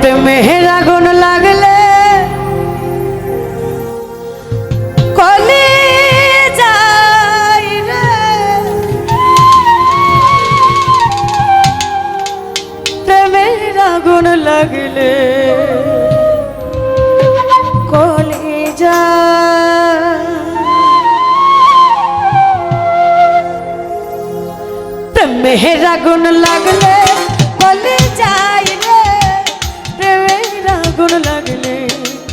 প্রেমের আগুন লাগলে কলি যাই রে। প্রেমের আগুন লাগলে কলি যায় প্রেমের আগুন লাগলে কলে প্রেমের আগুন লাগলে,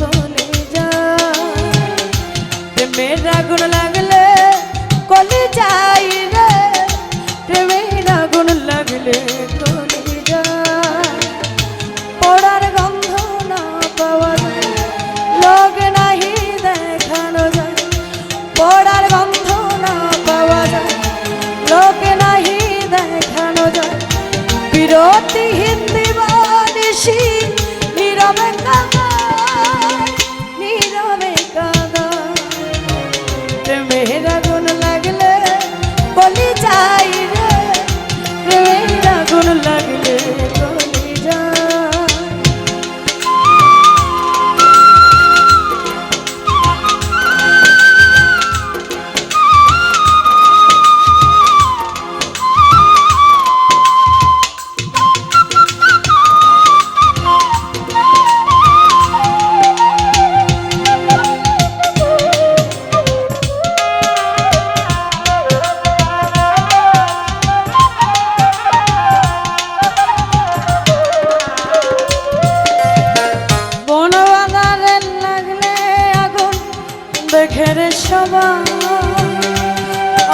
কলে যায়। প্রেমের আগুন লাগলে, কলে যাই রে। প্রেমের আগুন লাগলে, কলে যায়। পড়ার গন্ধ না পাওয়া যায়, লোক নাহি দেখানো যায়। পড়ার গন্ধ না পাওয়া যায়, লোক নাহি দেখানো যায়। বিরতি প্রেমের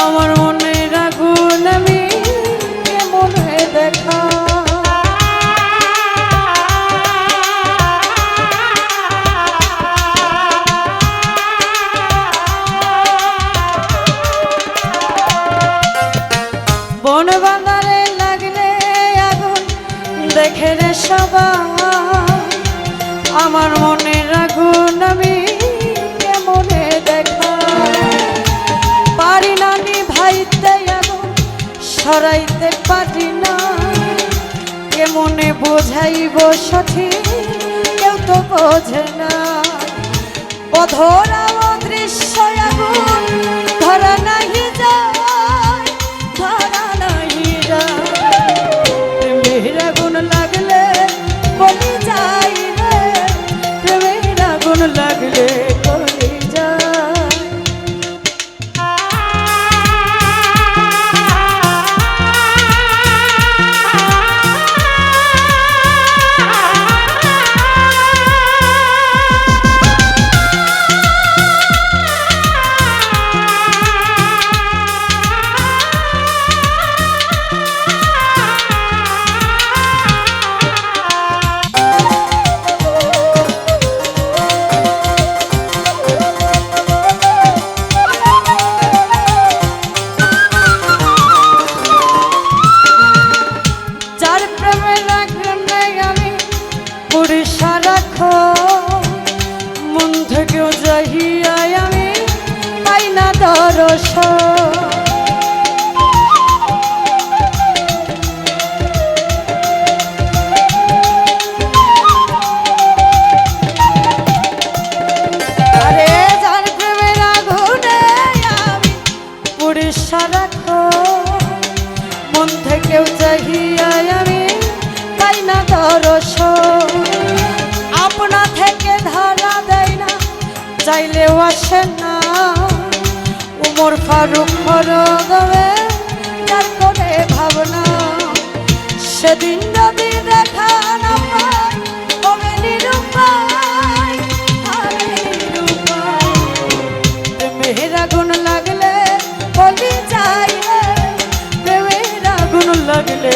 আমার মনের আগুন আমি কেমন হয়ে দেখা। লাগলে দেখে রে সবাই। আমার মনের আগুন আমি বোঝাইব সঠিক কেউ তো বোঝে না। অধরা অদৃশ্য আগুন চাইলেও আসে না। উমর ফারুক ফরগবে যার করে ভাবনা, সেদিন যদি দেখা না পাই হবে লাগলে লাগলে